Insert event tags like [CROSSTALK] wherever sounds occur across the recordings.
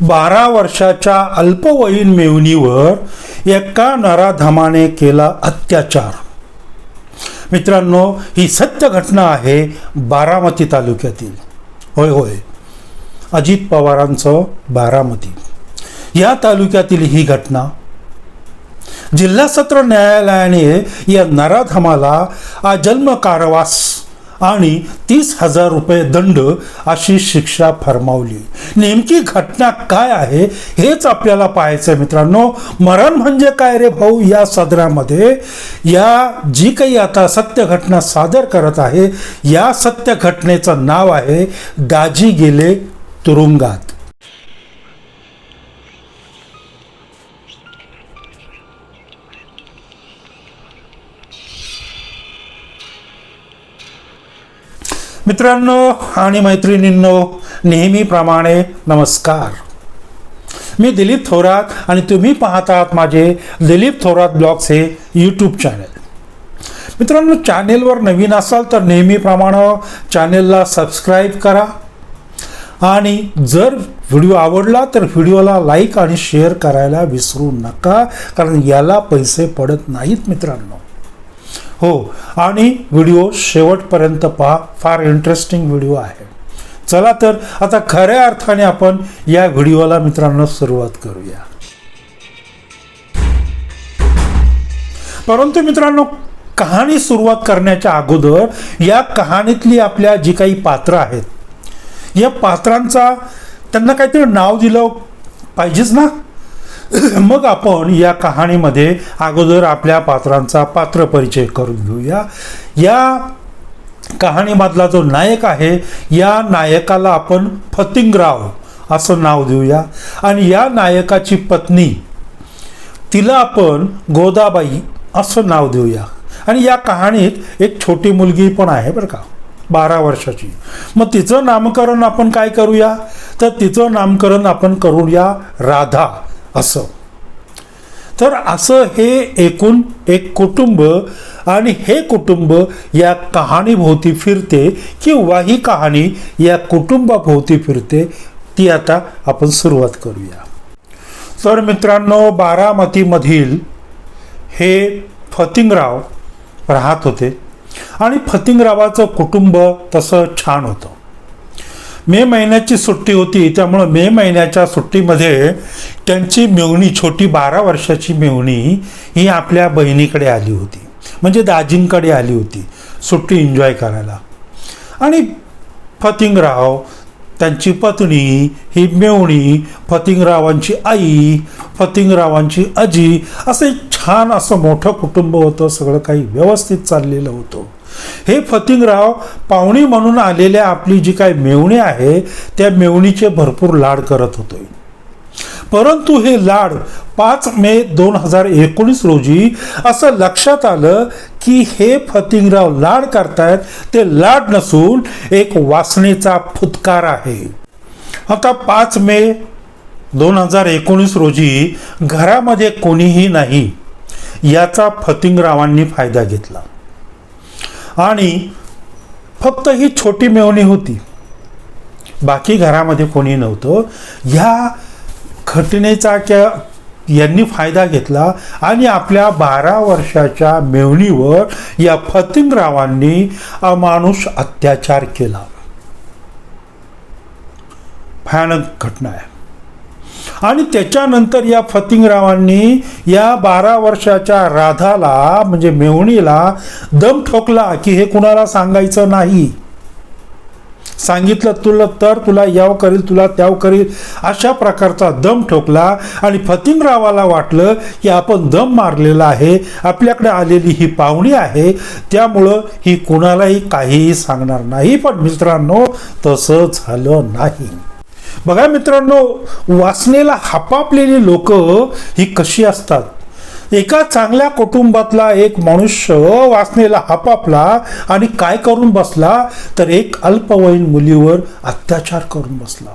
बारा वर्षाच्या अल्पवयीन मेवणीवर एका नराधमाने केला अत्याचार. मित्रांनो ही सत्य घटना आहे बारामती तालुक्यातील. होय होय. अजित पवारांचं बारामती. या तालुक्यातील ही घटना. जिल्हा सत्र न्यायालयाने या नराधमाला आजन्म कारावास आणि तीस हजार रुपये दंड अशी शिक्षा फरमावली. नेमकी घटना काय आहे हेच आपल्याला पाहायचं मित्रांनो. मरण म्हणजे काय रे भाऊ? या सदरामध्ये या जी काही आता सत्य घटना सादर करत आहे या सत्य घटनेचं नाव आहे दाजी गेले तुरुंगात. मित्रांनो आणि मैत्रिणींनो नेहमीप्रमाणे नमस्कार. मी दिलीप थोरात आणि तुम्ही पाहत आहात माझे दिलीप थोरात ब्लॉग्स हे यूट्यूब चॅनल मित्रांनो चॅनेलवर नवीन असाल तर नेहमीप्रमाणे चॅनेलला सबस्क्राईब करा. आणि जर व्हिडिओ आवडला तर व्हिडिओला लाईक आणि शेअर करायला विसरू नका कारण याला पैसे पडत नाहीत मित्रांनो. हो आणि व्हिडिओ शेवटपर्यंत पहा. फार इंटरेस्टिंग व्हिडिओ आहे. चला तर आता खऱ्या अर्थाने आपण या व्हिडिओला मित्रांनो सुरुवात करूया. परंतु मित्रांनो कहाणी सुरुवात करण्याच्या अगोदर या कहाणीतली आपल्या जी काही पात्र आहेत या पात्रांचा त्यांना काहीतरी नाव दिलं पाहिजेच ना? [COUGHS] मग आपण या कहाणीमध्ये अगोदर आपल्या पात्रांचा पात्र परिचय करून घेऊया. या कहाणीमधला जो नायक आहे या नायकाला आपण फतिंगराव असं नाव देऊया. आणि या नायकाची पत्नी तिला आपण गोदाबाई असं नाव देऊया. आणि या कहाणीत एक छोटी मुलगी पण आहे बरं का बारा वर्षाची. मग तिचं नामकरण आपण काय करूया? तर तिचं नामकरण आपण करूया राधा. असं. तर असं हे एकूण एक कुटुंब आणि हे कुटुंब या कहाणीभोवती फिरते किंवा ही कहाणी या कुटुंबाभोवती फिरते ती आता आपण सुरुवात करूया. तर मित्रांनो बारामतीमधील हे फतिंगराव राहत होते. आणि फतिंगरावाचं कुटुंब तसं छान होतं. मे महिन्याची सुट्टी होती त्यामुळं मे महिन्याच्या सुट्टीमध्ये त्यांची मेवणी छोटी बारा वर्षाची मेवणी ही आपल्या बहिणीकडे आली होती. म्हणजे दाजींकडे आली होती सुट्टी एन्जॉय करायला. आणि फतिंगराव त्यांची पत्नी ही मेवणी फतिंगरावांची आई फतिंगरावांची आजी असं एक छान असं मोठं कुटुंब होतं सगळं काही व्यवस्थित चाललेलं होतं. हे फतिंगराव पाहुणी म्हणून आलेल्या आपली जी काय मेवणी आहे त्या मेवणीचे भरपूर लाड करत होते. परंतु हे लाड पाच मे दोन हजार एकोणीस रोजी असं लक्षात आलं की हे फतिंगराव लाड करतायत ते लाड नसून एक वासनेचा फुतकार आहे. आता पाच मे दोन हजार एकोणीस रोजी घरामध्ये कोणीही नाही याचा फतिंगरावांनी फायदा घेतला. आणि फक्त ही छोटी मेवणी होती. बाकी घरामध्ये कोणी नव्हतं. ह्या घटनेचा क्या यांनी फायदा घेतला आणि आपल्या बारा वर्षाच्या मेवणीवर या फतिंगरावांनी अमानुष अत्याचार केला. भयानक घटना आहे. आणि त्याच्यानंतर या फतिंगरावांनी या बारा वर्षाच्या राधाला म्हणजे मेवणीला दम ठोकला की हे कुणाला सांगायचं नाही. सांगितलं तुला तर तुला याव करील तुला त्याव करील अशा प्रकारचा दम ठोकला. आणि फतिंगरावाला वाटलं की आपण दम मारलेला आहे आपल्याकडे आलेली ही पाहुणी आहे त्यामुळं ही कुणालाही काहीही सांगणार नाही. पण मित्रांनो तसं झालं नाही. बघा मित्रांनो वासनेला हपापलेली लोक ही कशी असतात? एका चांगल्या कुटुंबातला एक मनुष्य वासनेला हपापला आणि काय करून बसला? तर एक अल्पवयीन मुलीवर अत्याचार करून बसला.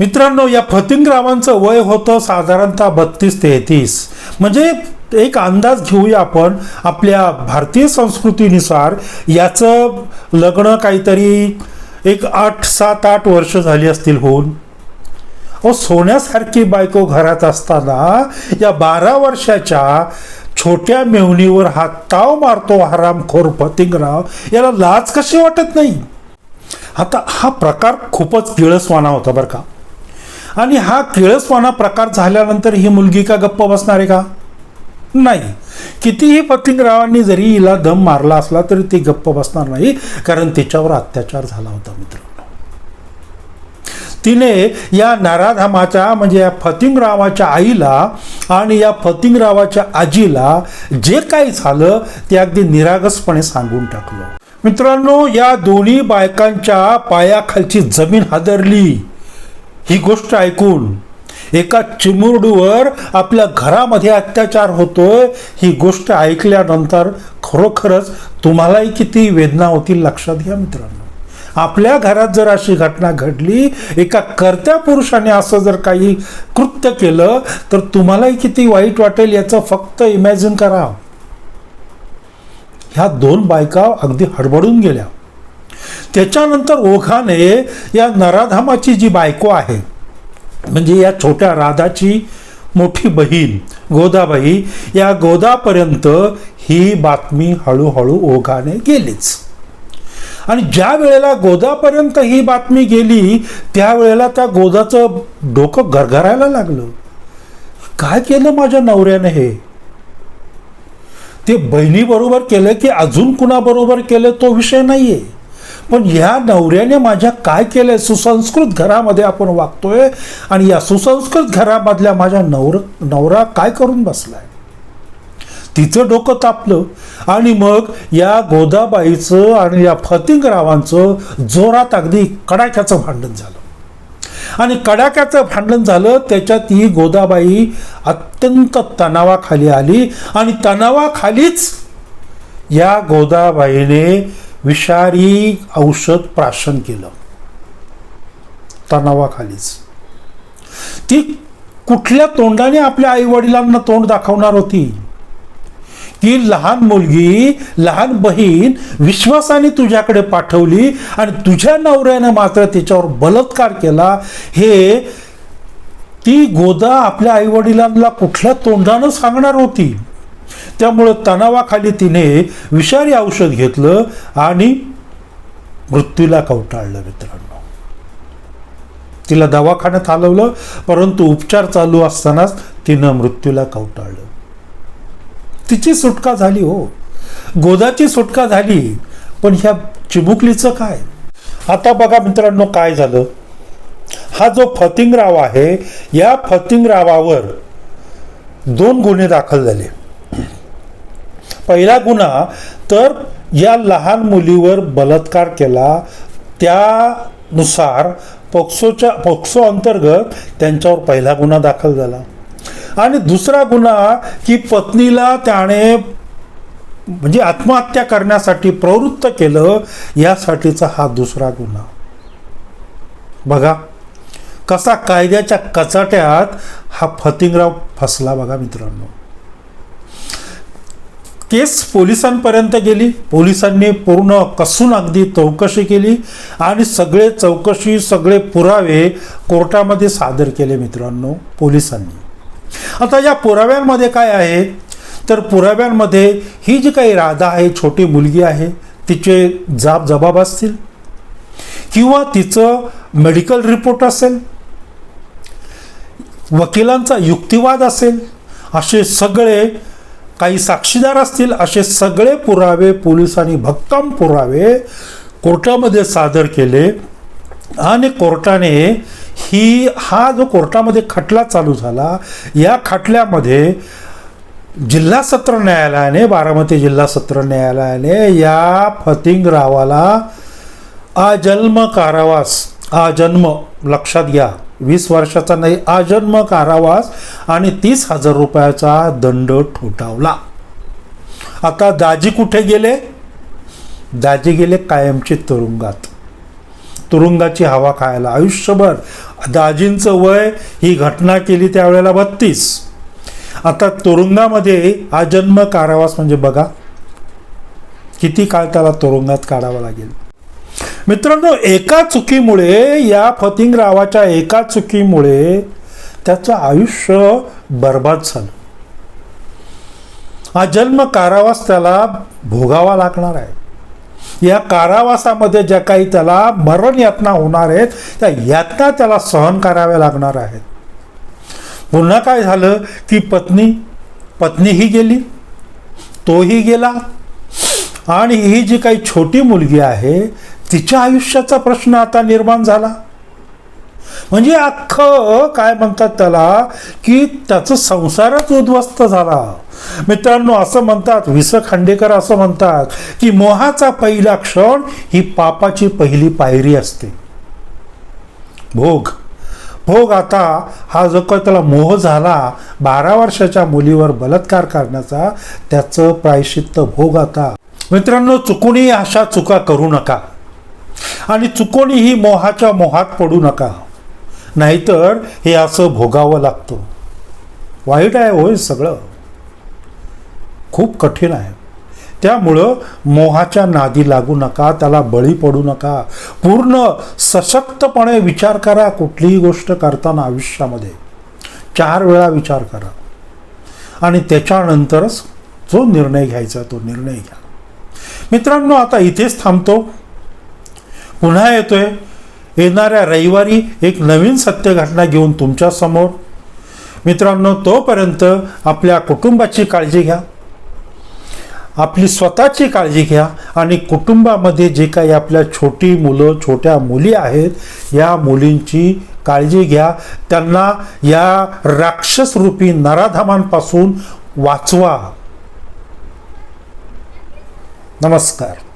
मित्रांनो या फतिंग्रामांचं वय होतं साधारणतः बत्तीस तेहतीस. म्हणजे एक अंदाज घेऊया आपण आपल्या भारतीय संस्कृतीनुसार याचं लग्न काहीतरी एक आठ सात आठ वर्ष झाली असतील होऊन. अहो सोन्यासारखी बायको घरात असताना या बारा वर्षाच्या छोट्या मेवणीवर हा ताव मारतो हरामखोर फतिंगराव याला लाज कशी वाटत नाही? आता हा प्रकार खूपच किळसवाना होता बरं का. आणि हा किळसवाना प्रकार झाल्यानंतर ही मुलगी का गप्प बसणार आहे का? नाही. कितीही पतिंगरावांनी जरी हिला दम मारला असला तरी ती गप्प बसणार नाही कारण तिच्यावर अत्याचार झाला होता मित्रांनो तिने या नराधामाच्या म्हणजे या फतिंगरावाच्या आईला आणि या फतिंगरावाच्या आजीला जे काही झालं ते अगदी निरागसपणे सांगून टाकलं. मित्रांनो या दोन्ही बायकांच्या पायाखालची जमीन हादरली. ही गोष्ट ऐकून एका चिमुरडूवर आपल्या घरामध्ये अत्याचार होतोय ही गोष्ट ऐकल्यानंतर खरोखरच तुम्हालाही किती वेदना होतील लक्षात घ्या मित्रांनो. आपल्या घरात जर अशी घटना घडली एका कर्त्या पुरुषाने असं जर काही कृत्य केलं तर तुम्हालाही किती वाईट वाटेल याचं फक्त इमॅजिन करा. ह्या दोन बायका अगदी हडबडून गेल्या. त्याच्यानंतर ओघाने या नराधामाची जी बायको आहे म्हणजे या छोट्या राधाची मोठी बहीण गोदाबाई या गोदापर्यंत ही बातमी हळूहळू ओघाने गेलीच. आणि ज्या वेळेला गोदापर्यंत ही बातमी गेली त्यावेळेला त्या गोदाचं डोकं घरघरायला लागलं. काय केलं माझ्या नवऱ्याने हे? ते बहिणीबरोबर केलं की अजून कुणाबरोबर केलं तो विषय नाही आहे पण ह्या नवऱ्याने माझ्या काय केलंय? सुसंस्कृत घरामध्ये आपण वागतोय आणि या सुसंस्कृत घरामधल्या माझ्या नवर नवरा काय करून बसलाय? तिचं डोकं तापलं आणि मग या गोदाबाईचं आणि या फतिंगरावांचं जोरात अगदी कडाक्याचं भांडण झालं. आणि कडाक्याचं भांडण झालं त्याच्यात ही गोदाबाई अत्यंत तणावाखाली आली आणि तणावाखालीच या गोदाबाईने विषारी औषध प्राशन केलं. तणावाखालीच. ती कुठल्या तोंडाने आपल्या आई वडिलांना तोंड दाखवणार होती? की लहान मुलगी लहान बहीण विश्वासाने तुझ्याकडे पाठवली आणि तुझ्या नवऱ्यानं मात्र तिच्यावर बलात्कार केला हे ती गोदा आपल्या आईवडिलांना कुठल्या तोंडानं सांगणार होती? त्यामुळं तणावाखाली तिने विषारी औषध घेतलं आणि मृत्यूला कवटाळलं मित्रांनो. तिला दवाखान्यात हलवलं परंतु उपचार चालू असतानाच तिनं मृत्यूला कवटाळलं. तिची सुटका झाली हो. गोदाची सुटका झाली पण ह्या चिमुकलीचं काय? आता बघा मित्रांनो काय झालं. हा जो फतिंगराव आहे या फतिंगरावावर दोन गुन्हे दाखल झाले. पहिला गुन्हा तर या लहान मुलीवर बलात्कार केला. त्यानुसार पोक्सोच्या पोक्सो अंतर्गत त्यांच्यावर पहिला गुन्हा दाखल झाला. आणि दुसरा गुन्हा की पत्नीला त्याने म्हणजे आत्महत्या करण्यासाठी प्रवृत्त केलं यासाठीचा हा दुसरा गुन्हा. बघा कसा कायद्याच्या कचाट्यात हा फतिंगराव फसला बघा मित्रांनो. केस पोलिसांपर्यंत गेली. पोलिसांनी पूर्ण कसून अगदी चौकशी केली आणि सगळे चौकशी सगळे पुरावे कोर्टामध्ये सादर केले मित्रांनो पोलिसांनी. आता या पुराव्यांमध्ये काय आहे? तर पुराव्यांमध्ये ही जी काही राधा आहे छोटी मुलगी आहे तिचे जाब जबाब असतील किंवा तिचं मेडिकल रिपोर्ट असेल वकिलांचा युक्तिवाद असेल असे सगळे काही साक्षीदार असतील असे सगळे पुरावे पोलिसांनी भक्कम पुरावे कोर्टामध्ये सादर केले. आणि कोर्टाने ही हा जो कोर्टामध्ये खटला चालू झाला या खटल्यामध्ये जिल्हा सत्र न्यायालयाने बारामती जिल्हा सत्र न्यायालयाने या फतिंगरावाला आजन्म कारावास आजन्म लक्षात घ्या. वीस वर्षाचा नाही आजन्म कारावास आणि तीस हजार रुपयाचा दंड ठोठावला. आता दाजी कुठे गेले? दाजी गेले कायमचे तुरुंगात. तुरुंगाची हवा खायला. आयुष्यभर दाजींचं वय ही घटना केली त्यावेळेला बत्तीस. आता तुरुंगामध्ये आजन्म कारावास म्हणजे बघा किती काळ त्याला तुरुंगात काढावा लागेल? मित्रांनो एका चुकीमुळे या फतिंगरावाच्या एका चुकीमुळे त्याचं आयुष्य बर्बाद झालं. हा जन्म कारावास त्याला भोगावा लागणार आहे. या कारावासामध्ये ज्या काही त्याला मरण यातना होणार आहेत त्या यातना त्याला सहन कराव्या लागणार आहेत. पुन्हा काय झालं? की पत्नी पत्नीही गेली तोही गेला. आणि ही जी काही छोटी मुलगी आहे तिच्या आयुष्याचा प्रश्न आता निर्माण झाला. म्हणजे अख्खं काय म्हणतात त्याला की त्याचं संसारच उद्ध्वस्त झाला. मित्रांनो असं म्हणतात विस खांडेकर असं म्हणतात की मोहाचा पहिला क्षण ही पापाची पहिली पायरी असते. भोग. भोग आता हा जो काही त्याला मोह झाला बारा वर्षाच्या मुलीवर बलात्कार करण्याचा त्याचं प्रायश्चित्त भोग आता. मित्रांनो चुकूनही अशा चुका करू नका. आणि चुकोनीही मोहाच्या मोहात पडू नका. नाहीतर हे असं भोगावं लागतं. वाईट आहे होय सगळं. खूप कठीण आहे. त्यामुळं मोहाच्या नादी लागू नका त्याला बळी पडू नका. पूर्ण सशक्तपणे विचार करा कुठलीही गोष्ट करताना आयुष्यामध्ये. चार वेळा विचार करा. आणि त्याच्यानंतरच जो निर्णय घ्यायचा तो निर्णय घ्या. मित्रांनो आता इथेच थांबतो. पुन्हा येतोय. येणाऱ्या रविवारी एक नवीन सत्य घटना घेऊन तुमच्यासमोर. मित्रांनो तोपर्यंत आपल्या कुटुंबाची काळजी घ्या. आपली स्वतःची काळजी घ्या आणि कुटुंबामध्ये जे काही आपल्या छोटी मुलं छोट्या मुली आहेत या मुलींची काळजी घ्या. त्यांना या राक्षसरूपी नराधामांपासून वाचवा. नमस्कार.